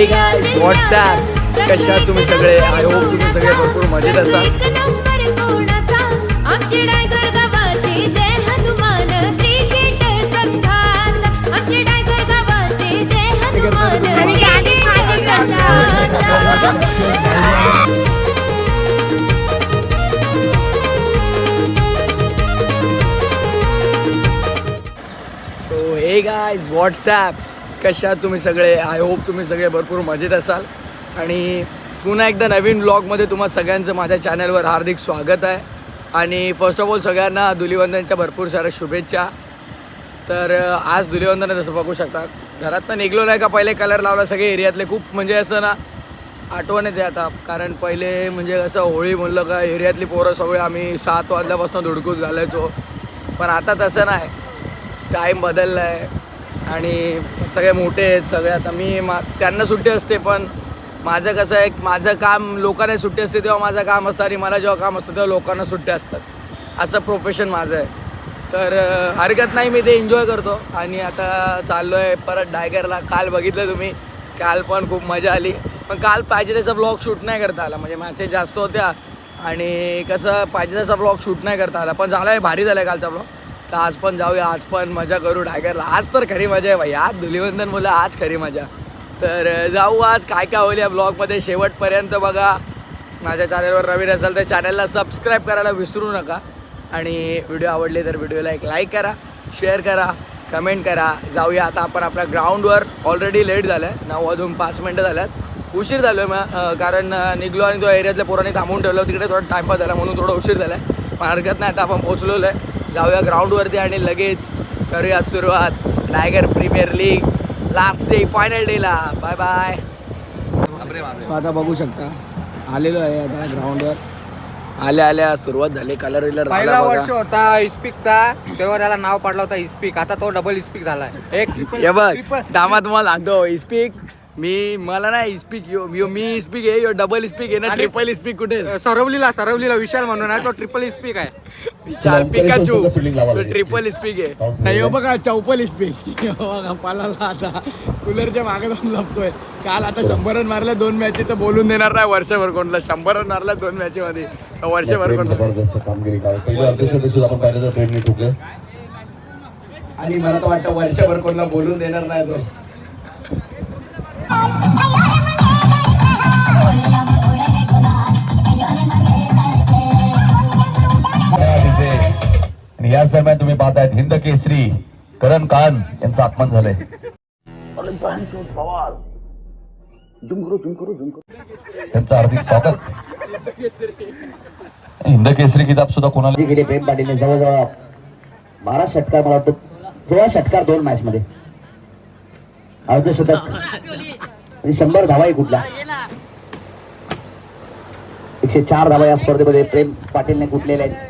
हे guys WhatsApp कशा तुम्ही सगळे? आय होप तुम्ही सगळे भरपूर मजेत असाल. सो हे गाईज व्हॉट्सॲप कशा तुम्ही सगळे आय होप तुम्ही सगळे भरपूर मजेत असाल. आणि पुन्हा एकदा नवीन ब्लॉगमध्ये तुम्हा सगळ्यांचं माझ्या चॅनलवर हार्दिक स्वागत आहे. आणि फर्स्ट ऑफ ऑल सगळ्यांना धुलिवंदनच्या भरपूर साऱ्या शुभेच्छा. तर आज धुलिवंदन जसं बघू शकता. घरातनं निघलो नाही का? पहिले कलर लावला सगळे एरियातले. खूप म्हणजे असं ना आठवण येते आता. कारण पहिले म्हणजे असं होळी म्हणलं का एरियातली पोरं सगळे आम्ही सात वाजल्यापासून धुडकूस घालायचो. पण आता तसं नाही. टाईम बदलला आहे आणि सगळे मोठे आहेत सगळे आता मी मा त्यांना सुट्टी असते पण माझं कसं आहे माझं काम लोकांना सुट्टी असते तेव्हा माझं काम असतं आणि मला जेव्हा काम असतं तेव्हा लोकांना सुट्टी असतात. असं प्रोफेशन माझं आहे. तर हरकत नाही मी ते एन्जॉय करतो. आणि आता चाललो आहे परत डायगरला काल बघितलं तुम्ही. काल पण खूप मजा आली. पण काल पाहिजे तसा व्लॉग शूट नाही करता आला. म्हणजे मॅचेस जास्त होत्या. आणि कसं पाहिजे तसा व्लॉग शूट नाही करता आला. पण झाला आहे भारी झाला आहे कालचा व्लॉग तर आज पण जाऊया आज पण मजा करू टायगरला आज तर खरी मजा आहे भाई आज धुलिवंदन मुलं आज खरी मजा. तर जाऊ आज काय काय होईल या ब्लॉगमध्ये शेवटपर्यंत बघा. माझ्या चॅनलवर नवीन असेल तर चॅनलला सबस्क्राईब करायला विसरू नका. आणि व्हिडिओ आवडले तर व्हिडिओला एक लाईक करा शेअर करा कमेंट करा. जाऊया आता आपण आपल्या ग्राउंडवर. ऑलरेडी लेट झालं आहे नऊ वाजून पाच मिनटं झाल्यात. उशीर झालो आहे मग कारण निघलो आणि तो एरियातल्या पोरांनी थांबून ठेवलं. तिकडे थोडा टाईमपास झाला म्हणून थोडं उशीर झाला आहे पण हरकत नाही आता आपण पोचलेलो आहे. जाऊया ग्राउंडवरती आणि लगेच करूया सुरुवात. Tiger Premier League last day final डेला बाय बाय सो आता बघू शकता. आलेलो आहे आता ग्राउंडवर आल्या आल्या सुरुवात झाली. कलर विलर पहिला वर्ष होता इस्पिकचा तेव्हा त्याला नाव पडला होता इस्पिक. आता तो डबल इस्पिक झालाय. एक हे बघ दामात तुम्हाला सांगतो. इस्पीक मी मला नाही इस्पीक यो यो मी इस्पीक आहे यो डबल इस्पीक आहे ना ट्रिपल इस्पीक कुठे? आहे? सरवलीला सरवलीला विशाल म्हणून आहे तो ट्रिपल इस्पिक आहे. विशाल पिकाचू लागेल. ट्रिपल इस्पीक आहे. नाही हो बघा चौपल इस्पीक बघा पालाला आता कूलरच्या मागे जाऊन लपतोय. काल आता शंभर रन मारल्या दोन मॅची तर बोलून देणार नाही वर्षभर कोणला. शंभर रन मारल्या दोन मॅची मध्ये. वर्षभर प्रेम कोण जबरदस्त कामगिरी कारण पहिल्या अर्धशतक सुद्धा आपण पाहिलं तर प्रेमने ठोकले. आणि मला तर वाटतं वर्षभर कोणाला बोलून देणार नाही तो. याच दरम्यान तुम्ही पाहतायत हिंद केसरी करण कान यांचं आगमन झालंय. त्यांचं हार्दिक स्वागत. हिंद केसरी किताब सुद्धा कोणाला गेले प्रेम पाटील जवळजवळ बारा षटकार मला वाटतं सोळा षटकार दोन मॅच मध्ये. अर्धशतक आणि शंभर धावाही कुठला एकशे चार धावा या स्पर्धेमध्ये प्रेम पाटीलने कुठलेल्या आहेत.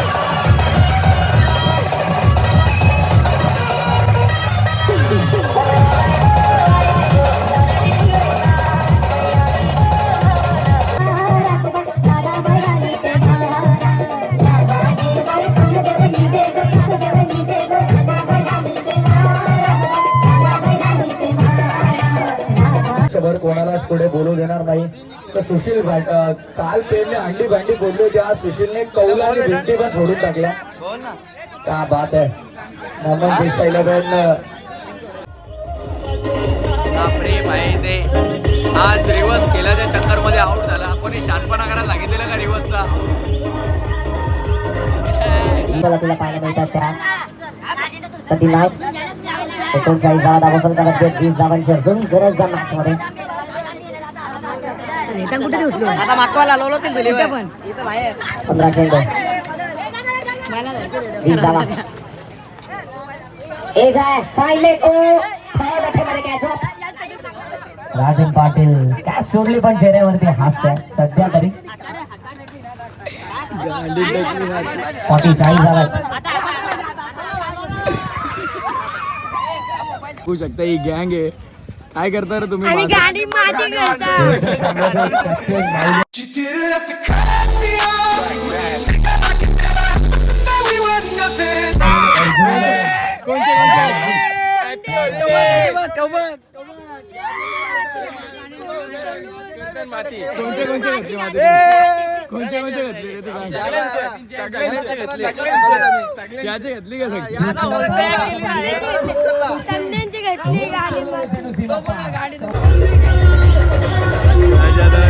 कोणालाच पुढे बोलू देणार नाही. तर सुशील भाट काल पेरने अंडी भांडी बोललो जेव्हा सुशीलने कौला आणि भिंती पण फोडून टाकल्या. का बात आहे? नमन देसाई इलेव्हन आज रिवर्स केला त्या चक्करमध्ये आउट झाला. कोणी शानपणा करायला सांगितलेलं का रिवर्सला मला तुला पाहायला मिळतात त्या. प्रतिमा एकोणचाळीस धावा दाखल करत आहेत. वीस धावांची अजून गरज जा मॅच मध्ये. आता मागवायला लावलो ते पण. पंधरा चेंडू वीस धावा एक आहे. राजन पाटील काय सोडली पण चेहऱ्यावरती हास्य सध्या तरी. फोर्टी चाळीस बघू शकता ही गँग आहे. काय करता रे तुम्ही? आणि गाडी माझी करता. कोणते कोणते? घातले माझे? कोणते कोणते रे तू सांग. याचे का सगळी? संध्यांची घेतली गाडी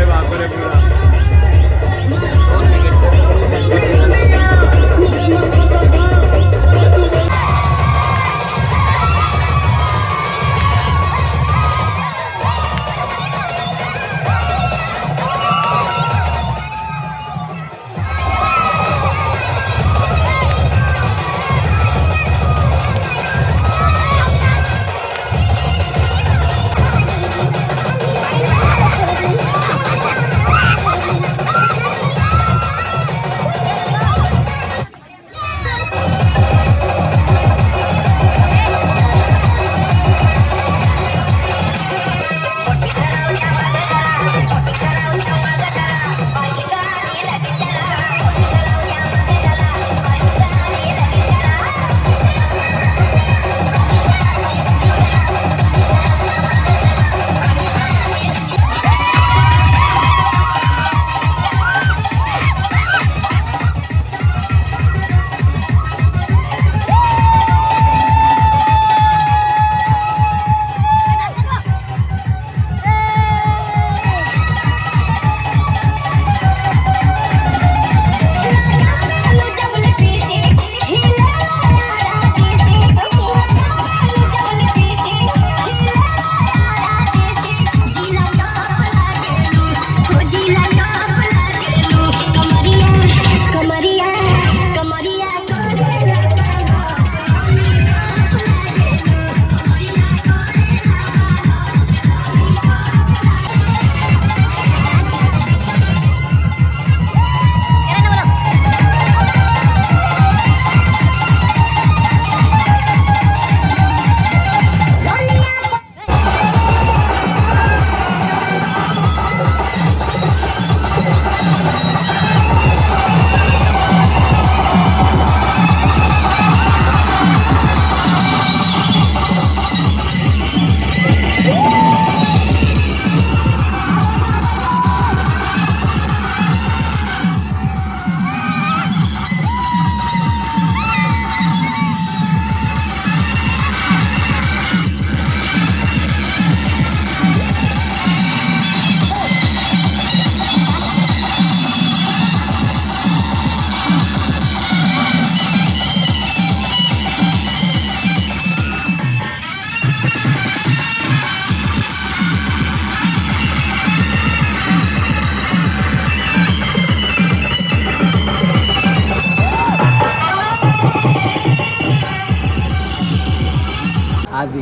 बापरे पुरा.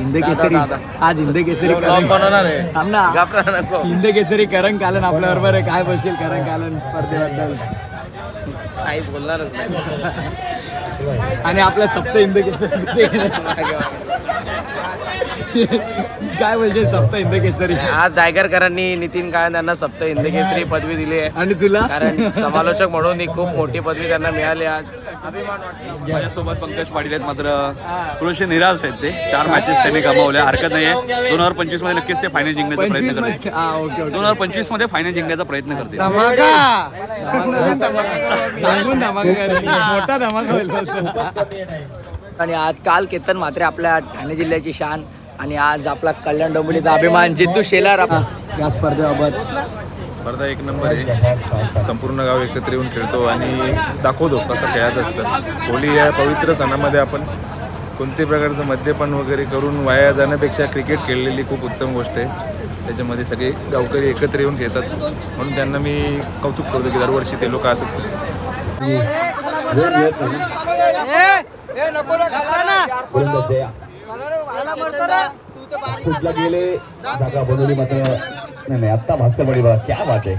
हिंद केसरी आज हिंद केसरी हिंद केसरी करण कालन आपल्या बरोबर आहे. काय बोलशील करण कालन स्पर्धेबद्दल? काही बोलणारच नाही. आणि आपल्या सप्त हिंद केसरी काय बोलशील? सप्त हिंद केसरी. आज डायगरकरांनी नितीन काळन यांना सप्त हिंद केसरी पदवी दिली आहे. आणि तुला? कारण समालोचक म्हणून ही खूप मोठी पदवी त्यांना मिळाली आज. माझ्यासोबत पंकज पाटील आहेत मात्र थोडेसे निराश आहेत ते. चार मॅचेस त्यांनी गमावल्या. हरकत नाहीये. दोन हजार पंचवीसमध्ये नक्कीच ते फायनल जिंकण्याचा प्रयत्न करतील. हा ओके दोन हजार पंचवीसमध्ये फायनल जिंकण्याचा प्रयत्न करतील. सांगून धमाका करेल. मोठा धमाका होईल. आणि आज काल केतन मात्रे आपल्या ठाणे जिल्ह्याची शान. आणि आज आपला कल्याण डोंबिवलीचा अभिमान जितू शेलार आप- या स्पर्धेबाबत स्पर्धा एक नंबर आहे संपूर्ण गाव एकत्र येऊन खेळतो आणि दाखवतो कसं खेळायचं असतं होली या पवित्र सणामध्ये आपण कोणत्याही प्रकारचं मद्यपान वगैरे करून वाया जाण्यापेक्षा क्रिकेट खेळलेली खूप उत्तम गोष्ट आहे त्याच्यामध्ये सगळे गावकरी एकत्र येऊन खेळतात म्हणून त्यांना मी कौतुक करतो की दरवर्षी ते लोक असंच वेळ. गोलंदाज जया. कुठला गेले जागा बनवली मात्र नाही नाही आत्ता भास्य पडी बघा क्या बात आहे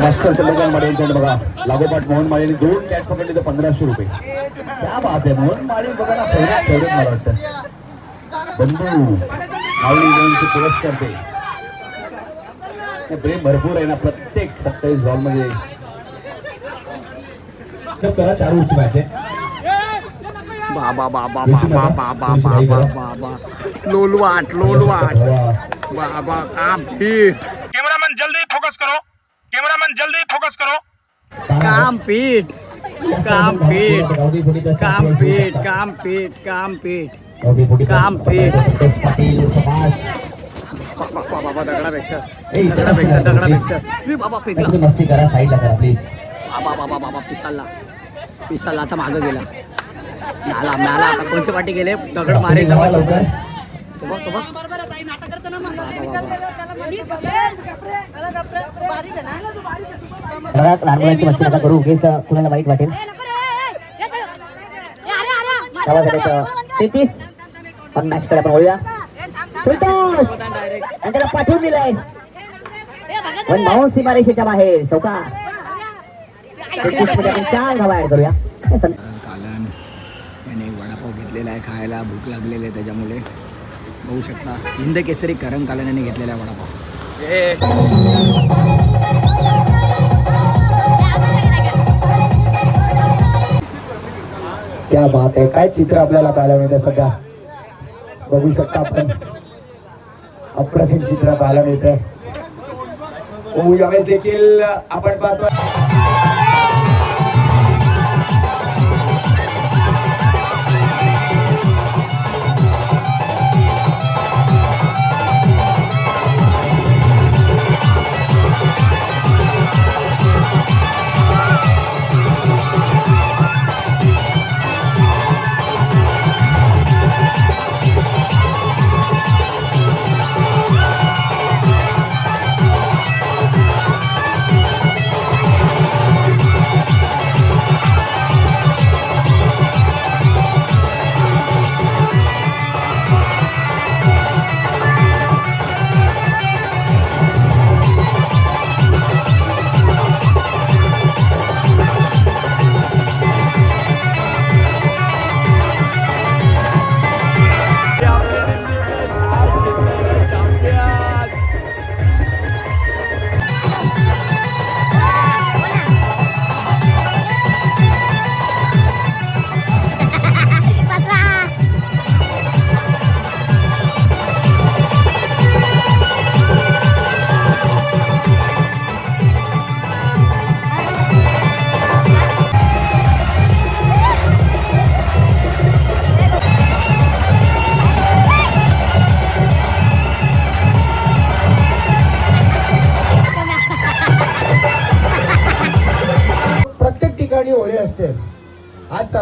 मास्टर चंद्रकांत माळे यांच्याकडे बघा लागोपाठ मोहन माळेने दोन कॅच पकडले तर पंधराशे रुपये. क्या बात आहे मोहन माळे बघा ना फेवरेट फेवरेट मला वाटतं. बंधू यांचे पुरस्कार ते हे प्रेम भरपूर आहे ना प्रत्येक सत्तावीस बॉलमध्ये करा चार उची मॅच आहे. बाबा बाबा बाबा बाबा बाबा बाबा लोलवाट लोलवाट. बाबा काम पीठ कॅमेरामॅन जल्दी फोकस करो. कॅमेरामॅन जल्दी फोकस करो। काम पीठ काम पीठ काम पीठ काम पीठ काम पीठ काम बाबा दगडा भेटत दगडा भेटत दगडा भेटत। बाबा फेकला काहीतरी मस्ती करा साईडला करा प्लीज़ बाबा बाबा बाबा पिसाला पिसाला आता मागं गेला। नाला नाला आता कोणच्या पाठी गेले? दगड लवकर तो बघ, लहान मुलांची मस्ती नका करू उगीच कुणाला वाईट वाटेल? तेहतीस पण मॅच कडे आपण वळूया. आणि त्याला पाठवून दिलंय. पण माऊन सीमारेषेच्या बाहेर चौका तेहतीसमध्ये आपण चार धावा ऍड करूया. कालन त्याने वडापाव घेतलेला आहे खायला भूक लागलेली आहे त्याच्यामुळे. बघू शकता. हिंद केसरी करण कालन यांनी घेतलेला आहे वडापाव क्या बात आहे काय चित्र आपल्याला पाहायला मिळतं सध्या? बघू शकता आपण. अप्रतिम चित्र पाहायला मिळतंय. हो यावेळेस देखील आपण पाहतो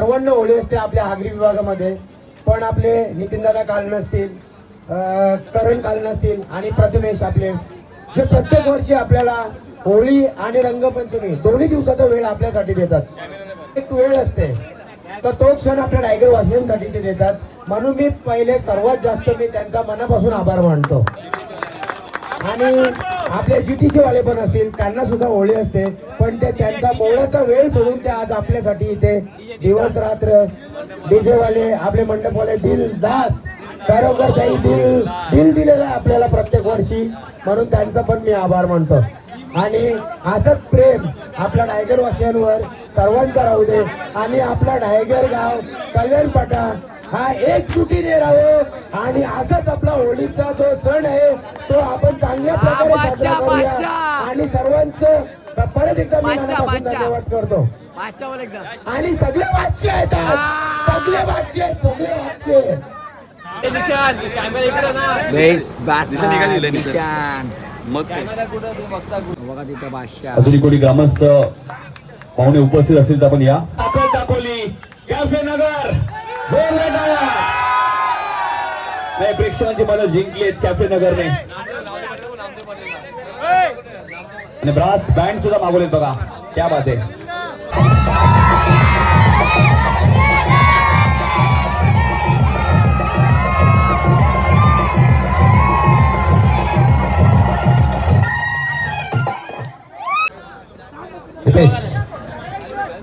सर्वांना होळी असते आपल्या आगरी विभागामध्ये. पण आपले नितीनदादा कालन असतील करण कालन असतील आणि प्रथमेश आपले. जे प्रत्येक वर्षी आपल्याला होळी आणि रंगपंचमी दोन्ही दिवसाचा वेळ आपल्यासाठी देतात. एक वेळ असते. तर तो क्षण आपल्या रायगड वासियांसाठी ते देतात. म्हणून मी पहिले सर्वात जास्त मी त्यांचा मनापासून आभार मानतो. आणि आपले जीटीसी वाले पण असतील त्यांना सुद्धा होळी असते. पण ते त्यांचा मोळ्याचा वेळ सोडून ते आज आपल्यासाठी इथे दिवस रात्र डीजेवाले आपले मंडपवाले दिल दास खरोखर काही दिल दिल दिलेलं आहे आपल्याला प्रत्येक वर्षी. म्हणून त्यांचा पण मी आभार मानतो. आणि असंच प्रेम आपल्या डायगर वासियांवर सर्वांचा राहू दे. आणि आपला डायगर गाव कल्याणपाटा हा एक सुटीने राहो आणि असाच आपला होळीचा जो सण आहे तो आपण चांगल्या प्रकारे साजरा करूया. आणि सर्वांचं परत एकदा मी मनापासून. धन्यवाद करतो. आणि सगळे वाच्य आहेत आज. सगळे वाच्य आहेत सगळे? बघा तिथं बादशाह. अजूनही कोणी ग्रामस्थ पाहुणे उपस्थित असतील तर आपण या. दाखल दाखवली. कॅफे नगर. नाही प्रेक्षकांची मनं जिंकली आहेत कॅफे नगरने. आणि ब्रास बँड सुद्धा मागवलेत बघा. क्या बात आहे. दीपेश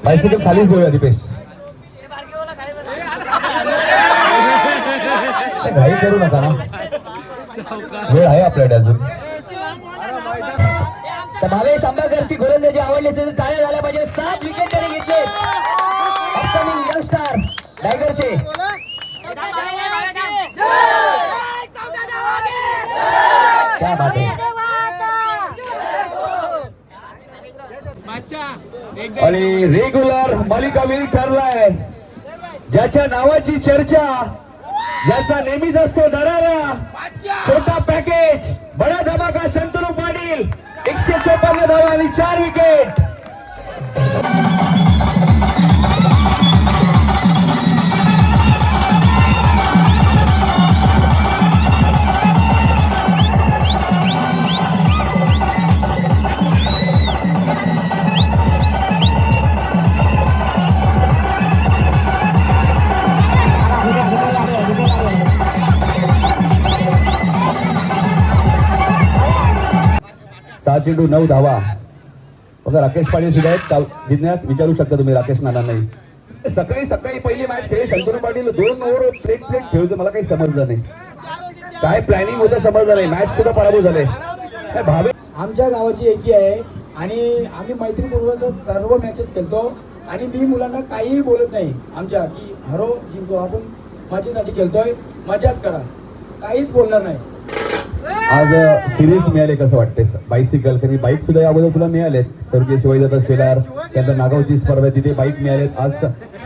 बायसिकल खालीच घेऊया दीपेश. घाई करू नका ना. वेळ आहे आपल्याकडे अजून. तर भावेश आंबेडकरची गोलंदाजी आवडली असेल तर टाळ्या झाल्या पाहिजे. सात विकेट त्याने घेतले. अपकमिंग यंगस्टार टायगरचे क्या बात आहे आणि रेग्युलर मालिका मालिकावीर ठरलाय. ज्याच्या नावाची चर्चा ज्याचा नेहमीच असतो दरारा छोटा पॅकेज बडा धमाका शंतनू पाटील एकशे चोपन्न धावा आणि चार विकेट पाच चेंडू नऊ धावा. बघा राकेश पाटील सुद्धा आहेत. जिज्ञास विचारू शकता तुम्ही राकेश नानांनाही. सकाळी सकाळी पहिली मॅच खेळ शंतनू पाटील दोन ओव्हर प्लेट प्लेट खेळतो मला काही समजलं नाही. काय प्लॅनिंग होतं समजलं नाही. मॅच सुद्धा पराभूत झाले. भावे आमच्या गावाची एकी आहे. आणि आम्ही मैत्रीपूर्वक सर्व मॅचेस खेळतो. आणि मी मुलांना काहीही बोलत नाही. आमच्या की हरो जिंको आपण माझ्यासाठी खेळतोय. मजाच करा. काहीच बोलणार नाही. आज सिरीज मिळाले कसं वाटते बायसिकल कारण बाईक सुद्धा या अगोदर तुला मिळालेत. स्वर्गीय शिवाजीदादा शेलार त्यानंतर नागावची स्पर्धा तिथे बाईक मिळालेत. आज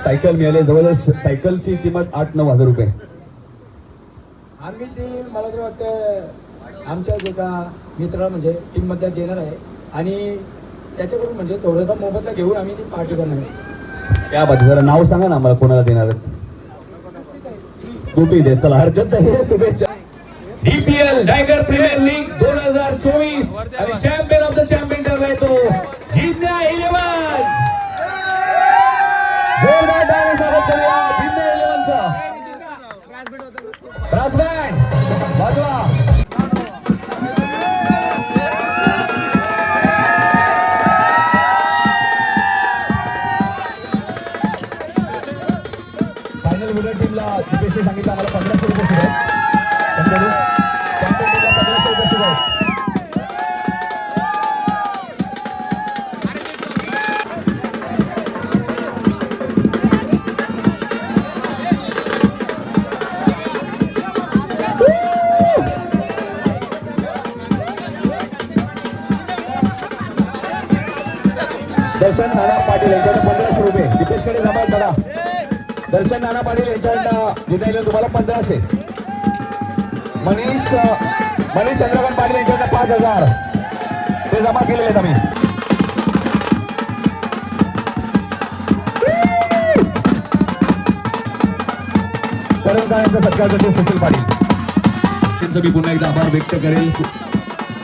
सायकल मिळाले. जवळजवळ सायकलची किंमत आठ नऊ हजार रुपये. आम्ही ती मला तर वाटतं आमच्या जे का मित्र म्हणजे टीममधल्या देणार आहे. आणि त्याच्याकडून म्हणजे थोडासा मोबदला घेऊन आम्ही ती पार्टी करणार आहे. त्या बाबतीत जरा नाव सांगा ना मला कोणाला देणार आहेत. दे चला हरकत नाही. शुभेच्छा. डीपीएल टायगर प्रीमियर लीग दोन हजार चोवीस. आणि चॅम्पियन ऑफ द चॅम्पियन ठरलाय तो जिज्ञा इलेव्हन. जोरदार स्वागत करूया जिज्ञा इलेव्हनचं. ब्रास बँड वाजवा फायनल विनर टीमला दीपेशने सांगितलं आम्हाला तुम्हाला पंधराशे मनीष मनीष चंद्रकांत पाटील यांच्याकडे पाच हजार. ते जमा केलेले आहेत आम्ही. परंपरांचा सत्कार करते सुशील पाटील. त्यांचं मी पुन्हा एकदा आभार व्यक्त करेल.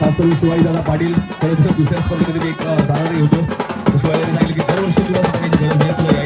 खास करून शिवाजीदादा पाटील. खरंच दुसऱ्या स्पर्धेमध्ये एक अ, उदाहरण होतो. शिवाजी सांगितलं की दरवर्षी तुला सांगायची गरज नाही